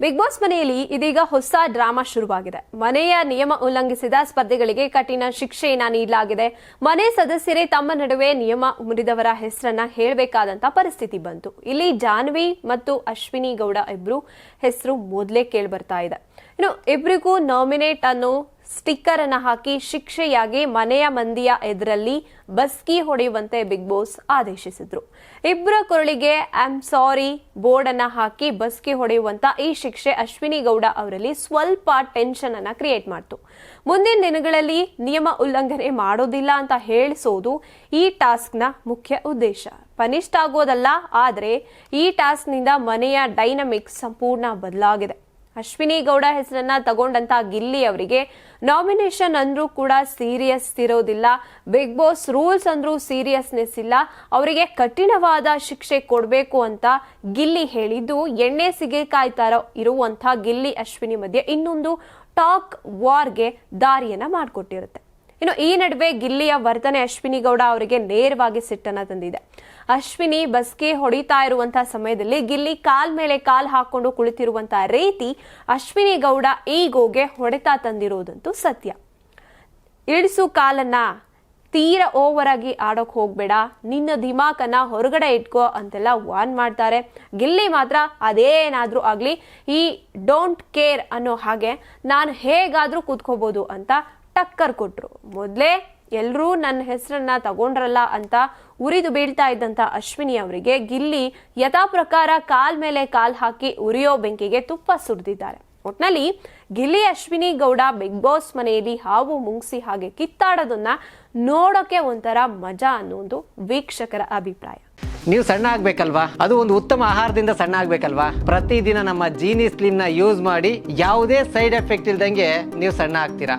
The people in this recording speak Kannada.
ಬಿಗ್ ಬಾಸ್ ಮನೆಯಲ್ಲಿ ಇದೀಗ ಹೊಸ ಡ್ರಾಮಾ ಶುರುವಾಗಿದೆ. ಮನೆಯ ನಿಯಮ ಉಲ್ಲಂಘಿಸಿದ ಸ್ಪರ್ಧಿಗಳಿಗೆ ಕಠಿಣ ಶಿಕ್ಷೆಯನ್ನ ನೀಡಲಾಗಿದೆ. ಮನೆ ಸದಸ್ಯರೇ ತಮ್ಮ ನಡುವೆ ನಿಯಮ ಮುರಿದವರ ಹೆಸರನ್ನ ಹೇಳಬೇಕಾದಂತ ಪರಿಸ್ಥಿತಿ ಬಂತು. ಇಲ್ಲಿ ಜಾನ್ವಿ ಮತ್ತು ಅಶ್ವಿನಿ ಗೌಡ ಇಬ್ರು ಹೆಸರು ಮೊದಲೇ ಕೇಳಿ ಬರ್ತಾ ಇದೆ. ಇನ್ನು ಇಬ್ರಿಗೂ ನಾಮಿನೇಟ್ ಅನ್ನೋ ಸ್ಟಿಕ್ಕರ್ ಅನ್ನು ಹಾಕಿ ಶಿಕ್ಷೆಯಾಗಿ ಮನೆಯ ಮಂದಿಯ ಎದುರಲ್ಲಿ ಬಸ್ಕಿ ಹೊಡೆಯುವಂತೆ ಬಿಗ್ ಬಾಸ್ ಆದೇಶಿಸಿದ್ರು. ಇಬ್ಬರ ಕೊರಳಿಗೆ ಐಮ್ ಸಾರಿ ಬೋರ್ಡ್ ಅನ್ನ ಹಾಕಿ ಬಸ್ಕಿ ಹೊಡೆಯುವಂತ ಈ ಶಿಕ್ಷೆ ಅಶ್ವಿನಿ ಗೌಡ ಅವರಲ್ಲಿ ಸ್ವಲ್ಪ ಟೆನ್ಷನ್ ಅನ್ನ ಕ್ರಿಯೇಟ್ ಮಾಡ್ತು. ಮುಂದಿನ ದಿನಗಳಲ್ಲಿ ನಿಯಮ ಉಲ್ಲಂಘನೆ ಮಾಡೋದಿಲ್ಲ ಅಂತ ಹೇಳಿಸೋದು ಈ ಟಾಸ್ಕ್ನ ಮುಖ್ಯ ಉದ್ದೇಶ. ಪನಿಷ್ಠ ಆಗೋದಲ್ಲ, ಆದರೆ ಈ ಟಾಸ್ಕ್ನಿಂದ ಮನೆಯ ಡೈನಮಿಕ್ಸ್ ಸಂಪೂರ್ಣ ಬದಲಾಗಿದೆ. ಅಶ್ವಿನಿ ಗೌಡ ಹೆಸರನ್ನ ತಗೊಂಡಂತ ಗಿಲ್ಲಿ ಅವರಿಗೆ ನಾಮಿನೇಷನ್ ಅಂದ್ರೂ ಕೂಡ ಸೀರಿಯಸ್ ಇರೋದಿಲ್ಲ. ಬಿಗ್ ಬಾಸ್ ರೂಲ್ಸ್ ಅಂದ್ರೂ ಸೀರಿಯಸ್ನೆಸ್ ಇಲ್ಲ. ಅವರಿಗೆ ಕಠಿಣವಾದ ಶಿಕ್ಷೆ ಕೊಡಬೇಕು ಅಂತ ಗಿಲ್ಲಿ ಹೇಳಿದ್ದು. ಎಣ್ಣೆ ಸಿಗೆ ಕಾಯ್ತಾರ ಇರುವಂತಹ ಗಿಲ್ಲಿ ಅಶ್ವಿನಿ ಮಧ್ಯೆ ಇನ್ನೊಂದು ಟಾಕ್ ವಾರ್ಗೆ ದಾರಿಯನ್ನ ಮಾಡಿಕೊಟ್ಟಿರುತ್ತೆ. ಇನ್ನು ಈ ನಡುವೆ ಗಿಲ್ಲಿಯ ವರ್ತನೆ ಅಶ್ವಿನಿ ಗೌಡ ಅವರಿಗೆ ನೇರವಾಗಿ ಸಿಟ್ಟನ್ನ ತಂದಿದೆ. ಅಶ್ವಿನಿ ಬಸ್ಗೆ ಹೊಡಿತಾ ಇರುವಂತಹ ಸಮಯದಲ್ಲಿ ಗಿಲ್ಲಿ ಕಾಲ್ ಮೇಲೆ ಕಾಲ್ ಹಾಕೊಂಡು ಕುಳಿತಿರುವಂತಹ ರೀತಿ ಅಶ್ವಿನಿ ಗೌಡ ಈಗೋಗೆ ಹೊಡೆತ ತಂದಿರುವುದಂತೂ ಸತ್ಯ. ಇಳಿಸು ಕಾಲನ್ನ ತೀರ ಓವರ್ ಆಗಿ ಆಡೋಕ್ ಹೋಗ್ಬೇಡ, ನಿನ್ನ ದಿಮಾಕನ್ನ ಹೊರಗಡೆ ಇಟ್ಕೋ ಅಂತೆಲ್ಲ ವಾರ್ನ್ ಮಾಡ್ತಾರೆ. ಗಿಲ್ಲಿ ಮಾತ್ರ ಅದೇನಾದ್ರೂ ಆಗ್ಲಿ, ಈ ಡೋಂಟ್ ಕೇರ್ ಅನ್ನೋ ಹಾಗೆ ನಾನು ಹೇಗಾದ್ರೂ ಕೂತ್ಕೋಬಹುದು ಅಂತ ಟಕ್ಕರ್ ಕೊಟ್ರು. ಮೊದಲೇ ಎಲ್ಲರೂ ನನ್ನ ಹೆಸರನ್ನ ತಗೊಂಡ್ರಲ್ಲ ಅಂತ ಉರಿದು ಬೀಳ್ತಾ ಇದ್ದಂತ ಅಶ್ವಿನಿ ಅವರಿಗೆ ಗಿಲ್ಲಿ ಯಥಾ ಪ್ರಕಾರ ಕಾಲ್ ಮೇಲೆ ಕಾಲ್ ಹಾಕಿ ಉರಿಯೋ ಬೆಂಕಿಗೆ ತುಪ್ಪ ಸುರಿದಿದ್ದಾರೆ ಒಟ್ನಲ್ಲಿ ಗಿಲ್ಲಿ, ಅಶ್ವಿನಿ, ಗೌಡ, ಬಿಗ್ ಬಾಸ್ ಮನೆಯಲ್ಲಿ ಹಾವು ಮುಂಗ್ಸಿ ಹಾಗೆ ಕಿತ್ತಾಡೋದನ್ನ ನೋಡೋಕೆ ಒಂಥರ ಮಜಾ ಅನ್ನೋದು ವೀಕ್ಷಕರ ಅಭಿಪ್ರಾಯ. ನೀವು ಸಣ್ಣ ಆಗ್ಬೇಕಲ್ವಾ? ಅದು ಒಂದು ಉತ್ತಮ ಆಹಾರದಿಂದ ಸಣ್ಣ ಆಗ್ಬೇಕಲ್ವಾ? ಪ್ರತಿದಿನ ನಮ್ಮ ಜೀನಿ ಸ್ಲಿಮ್ನ ಯೂಸ್ ಮಾಡಿ ಯಾವುದೇ ಸೈಡ್ ಎಫೆಕ್ಟ್ ಇಲ್ದಂಗೆ ನೀವು ಸಣ್ಣ ಆಗ್ತೀರಾ?